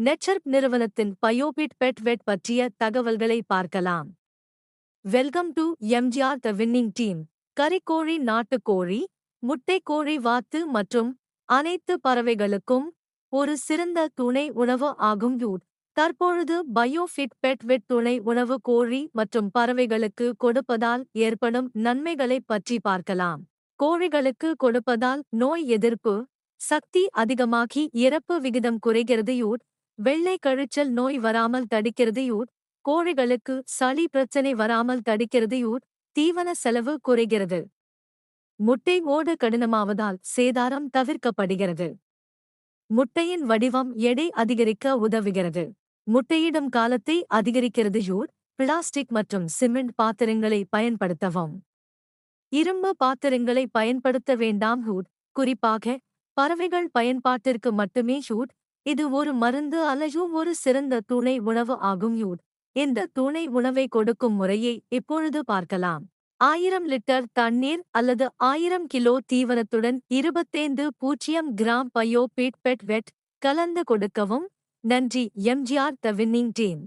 நெச்சர்ப் நிறுவனத்தின் பயோபிட் பெட் வெட் பற்றிய தகவல்களை பார்க்கலாம். Welcome to MGR the winning team. கறிக்கோழி நாட்டுக்கோழி முட்டைக்கோழி வாத்து மற்றும் அனைத்து பறவைகளுக்கும் ஒரு சிறந்த துணை உணவு ஆகும் யூட் தற்பொழுது பயோஃபிட் பெட் வெட் துணை உணவு கோழி மற்றும் பறவைகளுக்கு கொடுப்பதால் ஏற்படும் நன்மைகளைப் பற்றி பார்க்கலாம். கோழிகளுக்கு கொடுப்பதால் நோய் எதிர்ப்பு சக்தி அதிகமாகி இறப்பு விகிதம் குறைகிறது யூட் வெள்ளை கழிச்சல் நோய் வராமல் தடுக்கிறது யூட் கோழிகளுக்கு சளி பிரச்சனை வராமல் தடுக்கிறது யூட் தீவன செலவு குறைகிறது. முட்டை ஓடு கடினமாவதால் சேதாரம் தவிர்க்கப்படுகிறது. முட்டையின் வடிவம் எடை அதிகரிக்க உதவுகிறது. முட்டையிடும் காலத்தை அதிகரிக்கிறது யூட் பிளாஸ்டிக் மற்றும் சிமெண்ட் பாத்திரங்களை பயன்படுத்தவும். இரும்பு பாத்திரங்களை பயன்படுத்த வேண்டாம் ஹூட் குறிப்பாக பறவைகள் பயன்பாட்டிற்கு மட்டுமே ஷூட் இது ஒரு மருந்து அல்லது ஒரு சிறந்த துணை உணவு ஆகும் யூட் இந்த துணை உணவை கொடுக்கும் முறையை இப்பொழுது பார்க்கலாம். ஆயிரம் லிட்டர் தண்ணீர் அல்லது ஆயிரம் கிலோ தீவனத்துடன் இருபத்தைந்து பூஜ்ஜியம் கிராம் பயோ பீட் பெட் வெட் கலந்து கொடுக்கவும். நன்றி. MGR the winning team.